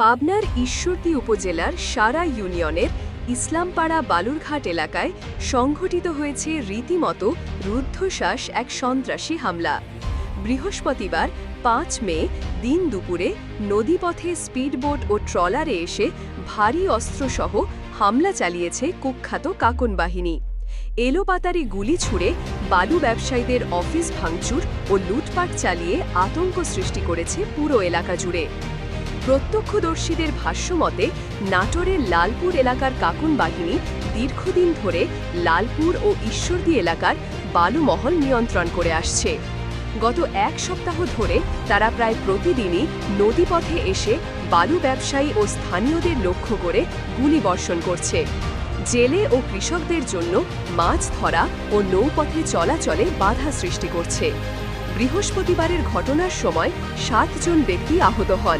পাবনার ঈশ্বরদী উপজেলার সারা ইউনিয়নের ইসলামপাড়া বালুরঘাট এলাকায় সংঘটিত হয়েছে রীতিমতো রুদ্ধশ্বাস এক সন্ত্রাসী হামলা। বৃহস্পতিবার পাঁচ মে দিন দুপুরে নদীপথে স্পিডবোট ও ট্রলারে এসে ভারী অস্ত্রসহ হামলা চালিয়েছে কুখ্যাত কাকন বাহিনী। এলোপাতারি গুলি ছুড়ে বালু ব্যবসায়ীদের অফিস ভাঙচুর ও লুটপাট চালিয়ে আতঙ্ক সৃষ্টি করেছে পুরো এলাকা জুড়ে। প্রত্যক্ষদর্শীদের ভাষ্যমতে, নাটোরের লালপুর এলাকার কাকুন বাহিনী দীর্ঘদিন ধরে লালপুর ও ঈশ্বরদী এলাকার বালুমহল নিয়ন্ত্রণ করে আসছে। গত এক সপ্তাহ ধরে তারা প্রায় প্রতিদিনই নদীপথে এসে বালু ব্যবসায়ী ও স্থানীয়দের লক্ষ্য করে গুলি বর্ষণ করছে। জেলে ও কৃষকদের জন্য মাছ ধরা ও নৌপথে চলাচলে বাধা সৃষ্টি করছে। বৃহস্পতিবারের ঘটনার সময় সাতজন ব্যক্তি আহত হন।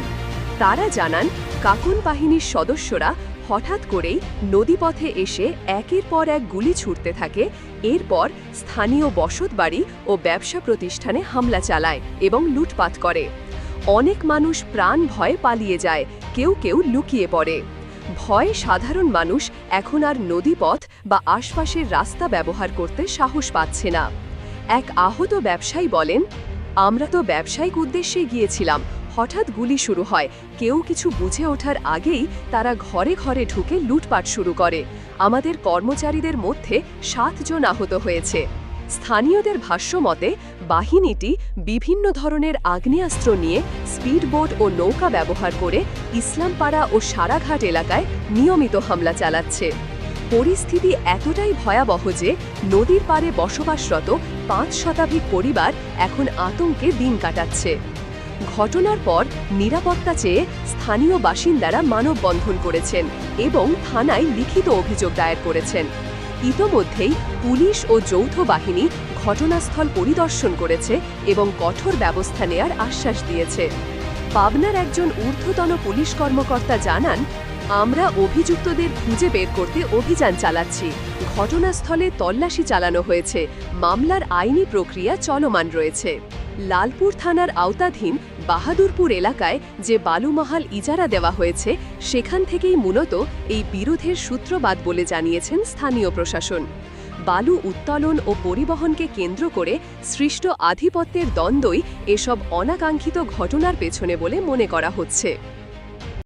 তারা জানান, কাকুন বাহিনীর সদস্যরা হঠাৎ করেই নদীপথে এসে একের পর এক গুলি ছুটতে থাকে, এরপর স্থানীয় বসতবাড়ি ও ব্যবসা প্রতিষ্ঠানে হামলা চালায় এবং লুটপাট করে। অনেক মানুষ প্রাণ ভয়ে পালিয়ে যায়, কেউ কেউ লুকিয়ে পড়ে। ভয়ে সাধারণ মানুষ এখন আর নদীপথ বা আশপাশের রাস্তা ব্যবহার করতে সাহস পাচ্ছে না। এক আহত ব্যবসায়ী বলেন, আমরা তো ব্যবসায়িক উদ্দেশ্যে গিয়েছিলাম হঠাৎ গুলি শুরু হয়। কেউ কিছু বুঝে ওঠার আগেই তারা ঘরে ঘরে ঢুকে লুটপাট শুরু করে। আমাদের কর্মচারীদের মধ্যে সাতজন আহত হয়েছে। স্থানীয়দের ভাষ্য মতে, বাহিনীটি বিভিন্ন ধরনের আগ্নেয়াস্ত্র নিয়ে স্পিডবোট ও নৌকা ব্যবহার করে ইসলামপাড়া ও সারাঘাট এলাকায় নিয়মিত হামলা চালাচ্ছে। পরিস্থিতি এতটাই ভয়াবহ যে নদীর পাড়ে বসবাসরত পাঁচ শতাধিক পরিবার এখন আতঙ্কে দিন কাটাচ্ছে। ঘটনার পর নিরাপত্তা চেয়ে স্থানীয় বাসিন্দারা মানববন্ধন করেছেন এবং থানায় লিখিত অভিযোগ দায়ের করেছেন। ইতোমধ্যেই পুলিশ ও যৌথ বাহিনী ঘটনাস্থল পরিদর্শন করেছে এবং কঠোর ব্যবস্থা নেয়ার আশ্বাস দিয়েছে। পাবনার একজন ঊর্ধ্বতন পুলিশ কর্মকর্তা জানান, আমরা অভিযুক্তদের খুঁজে বের করতে অভিযান চালাচ্ছি। ঘটনাস্থলে তল্লাশি চালানো হয়েছে। মামলার আইনি প্রক্রিয়া চলমান রয়েছে। লালপুর থানার আওতাধীন বাহাদুরপুর এলাকায় যে বালুমহাল ইজারা দেওয়া হয়েছে, সেখান থেকেই মূলত এই বিরোধের সূত্রবাদ বলে জানিয়েছেন স্থানীয় প্রশাসন। বালু উত্তোলন ও পরিবহনকে কেন্দ্র করে সৃষ্ট আধিপত্যের দ্বন্দ্বই এসব অনাকাঙ্ক্ষিত ঘটনার পেছনে বলে মনে করা হচ্ছে।